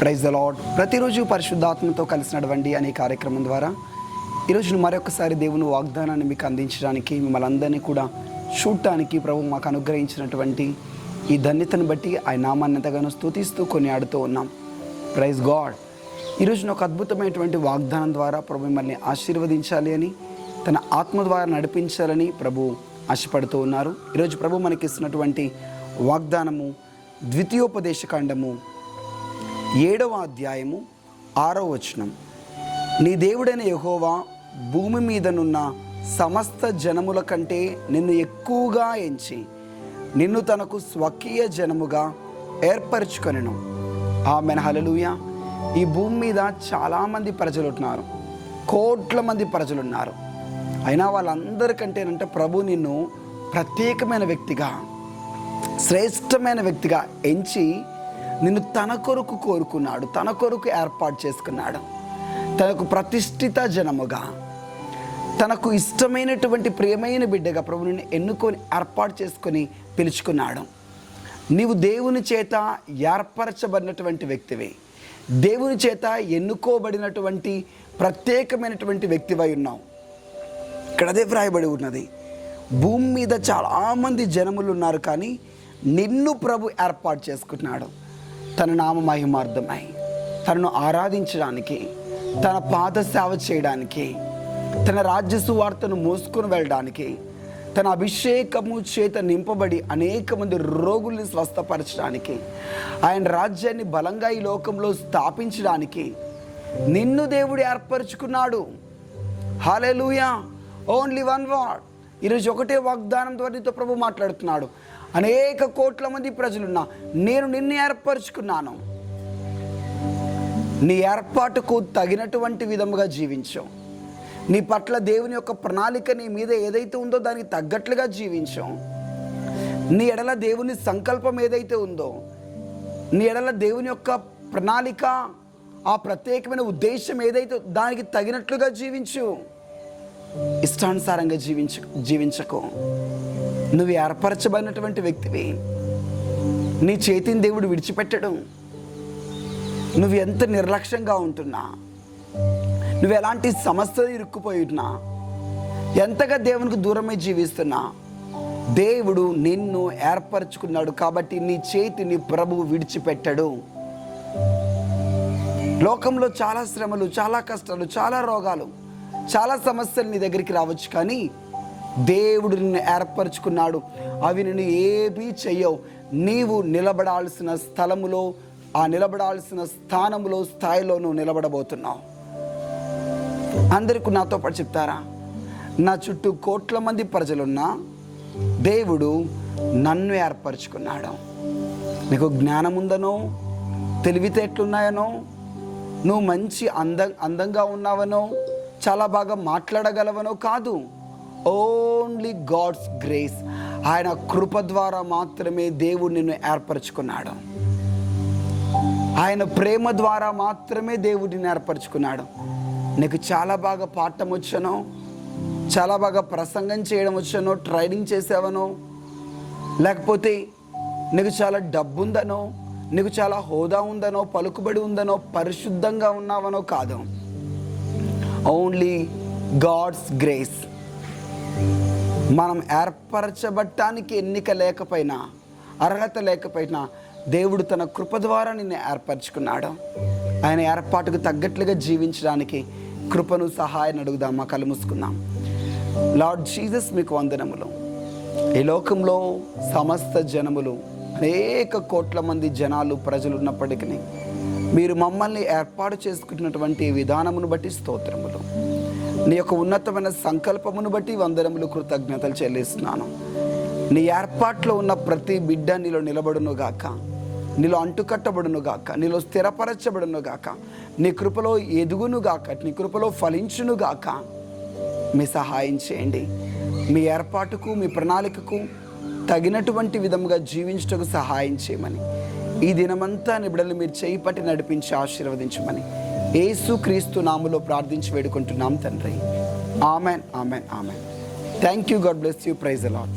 Praise the lord ప్రతిరోజు పరిశుద్ధాత్మతో కలిసి నడవండి అనే కార్యక్రమం ద్వారా ఈరోజు మరొకసారి దేవుని వాగ్దానాన్ని మీకు అందించడానికి మిమ్మల్ని అందరినీ కూడా చూడటానికి ప్రభు మాకు అనుగ్రహించినటువంటి ఈ ధన్యతను బట్టి ఆయన నామాన్ని ఎంతగానో స్థుతిస్తూ కొనియాడుతూ ఉన్నాం. ప్రైజ్ గాడ్ ఈరోజు ఒక అద్భుతమైనటువంటి వాగ్దానం ద్వారా ప్రభు మిమ్మల్ని ఆశీర్వదించాలి అని తన ఆత్మ ద్వారా నడిపించాలని ప్రభు ఆశపడుతూ ఉన్నారు. ఈరోజు ప్రభు మనకిస్తున్నటువంటి వాగ్దానము ద్వితీయోపదేశకాండము ఏడవ అధ్యాయము ఆరో వచనం. నీ దేవుడైన యహోవా భూమి మీదనున్న సమస్త జనముల కంటే నిన్ను ఎక్కువగా ఎంచి నిన్ను తనకు స్వకీయ జనముగా ఏర్పరచుకొనెను. ఆమెను. హలలుయ ఈ భూమి మీద చాలామంది ప్రజలు ఉన్నారు. కోట్ల మంది ప్రజలు ఉన్నారు. అయినా వాళ్ళందరికంటేనంటే ప్రభు నిన్ను ప్రత్యేకమైన వ్యక్తిగా శ్రేష్టమైన వ్యక్తిగా ఎంచి నిన్ను తన కొరకు కోరుకున్నాడు తన కొరకు ఏర్పాటు చేసుకున్నాడు. తనకు ప్రతిష్ఠిత జనముగా తనకు ఇష్టమైనటువంటి ప్రియమైన బిడ్డగా ప్రభు నిన్ను ఎన్నుకొని ఏర్పాటు చేసుకొని పిలుచుకున్నాడు. నీవు దేవుని చేత ఏర్పరచబడినటువంటి వ్యక్తివే. దేవుని చేత ఎన్నుకోబడినటువంటి ప్రత్యేకమైనటువంటి వ్యక్తివై ఉన్నావు. ఇక్కడ అదే వ్రాయబడి ఉన్నది. భూమి మీద చాలామంది జనములు ఉన్నారు కానీ నిన్ను ప్రభు ఏర్పాటు చేసుకున్నాడు తన నామ మహిమార్థమై తనను ఆరాధించడానికి తన పాద సేవ చేయడానికి తన రాజ్య సువార్తను మోసుకొని వెళ్ళడానికి తన అభిషేకము చేత నింపబడి అనేక మంది రోగుల్ని స్వస్థపరచడానికి ఆయన రాజ్యాన్ని బలంగా ఈ లోకంలో స్థాపించడానికి నిన్ను దేవుడు ఏర్పరచుకున్నాడు. హాలెలూయా ఓన్లీ వన్ వాడ్ ఈరోజు ఒకటే వాగ్దానం ద్వారా నీతో ప్రభు మాట్లాడుతున్నాడు. అనేక కోట్ల మంది ప్రజలున్నా నేను నిన్ను ఏర్పరచుకున్నాను. నీ ఏర్పాటుకు తగినటువంటి విధముగా జీవించు. నీ పట్ల దేవుని యొక్క ప్రణాళిక నీ మీద ఏదైతే ఉందో దానికి తగ్గట్లుగా జీవించు. నీ ఎడల దేవుని సంకల్పం ఏదైతే ఉందో నీ ఎడల దేవుని యొక్క ప్రణాళిక ఆ ప్రత్యేకమైన ఉద్దేశం ఏదైతే దానికి తగినట్లుగా జీవించు. ఇష్టానుసారంగా జీవించ జీవించకు. నువ్వు ఏర్పరచబడినటువంటి వ్యక్తివి. నీ చేతిని దేవుడు విడిచిపెట్టడం. నువ్వు ఎంత నిర్లక్ష్యంగా ఉంటున్నా. నువ్వు ఎలాంటి సమస్యలు ఇరుక్కుపోయి ఉన్నా. ఎంతగా దేవునికి దూరమై జీవిస్తున్నా. దేవుడు నిన్ను ఏర్పరచుకున్నాడు కాబట్టి నీ చేతిని ప్రభువు విడిచిపెట్టడు. లోకంలో చాలా శ్రమలు చాలా కష్టాలు చాలా రోగాలు చాలా సమస్యలు నీ దగ్గరికి రావచ్చు కానీ దేవుడు నిన్ను ఏర్పరచుకున్నాడు. అవి నిన్ను ఏమీ చెయ్యవు. నీవు నిలబడాల్సిన స్థలములో ఆ నిలబడాల్సిన స్థానములో స్థాయిలో నువ్వు నిలబడబోతున్నావు. అందరికీ నాతో పాటు చెప్తారా? నా చుట్టూ కోట్ల మంది ప్రజలున్నా దేవుడు నన్ను ఏర్పరచుకున్నాడు. నీకు జ్ఞానం ఉందనో తెలివితేటలున్నాయనో నువ్వు మంచి అంద అందంగా ఉన్నావనో చాలా బాగా మాట్లాడగలవనో కాదు. ఓన్లీ గాడ్స్ గ్రేస్ ఆయన కృప ద్వారా మాత్రమే దేవుడు నిన్ను ఏర్పరచుకున్నాడు. ఆయన ప్రేమ ద్వారా మాత్రమే దేవుడిని ఏర్పరచుకున్నాడు. నీకు చాలా బాగా పాఠం వచ్చాను. చాలా బాగా ప్రసంగం చేయడం వచ్చానో. ట్రైనింగ్ చేసావనో. లేకపోతే నీకు చాలా డబ్బు ఉందనో నీకు చాలా హోదా ఉందనో పలుకుబడి ఉందనో పరిశుద్ధంగా ఉన్నావనో కాదు. ఓన్లీ గాడ్స్ గ్రేస్ మనం ఏర్పరచబట్టానికి ఎన్నిక లేకపోయినా అర్హత లేకపోయినా దేవుడు తన కృప ద్వారా నిన్ను ఏర్పరచుకున్నాడు. ఆయన ఏర్పాటుకు తగ్గట్లుగా జీవించడానికి కృపను సహాయాన్ని అడుగుదాం కలుముసుకుందాం లార్డ్ జీసస్ మీకు వందనములు. ఈ లోకంలో సమస్త జనములు అనేక కోట్ల మంది జనాలు ప్రజలు ఉన్నప్పటికీ మీరు మమ్మల్ని ఏర్పాటు చేసుకుంటున్నటువంటి విధానమును బట్టి స్తోత్రములు. నీ యొక్క ఉన్నతమైన సంకల్పమును బట్టి వందనములు కృతజ్ఞతలు చెల్లిస్తున్నాను. నీ ఏర్పాట్లో ఉన్న ప్రతి బిడ్డ నీలో నిలబడును గాక. నీలో అంటుకట్టబడును గాక. నీలో స్థిరపరచబడును గాక. నీ కృపలో ఎదుగును గాక. నీ కృపలో ఫలించును గాక. మీ సహాయం చేయండి. మీ ఏర్పాటుకు మీ ప్రణాళికకు తగినటువంటి విధముగా జీవించటకు సహాయం చేయమని. ఈ దినమంతా నిబిడలు మీరు చేయి పట్టి నడిపించి ఆశీర్వదించమని. యేసు క్రీస్తు నాములో ప్రార్థించి వేడుకుంటున్నాం తండ్రి. Amen amen amen. Thank you God bless you praise a lot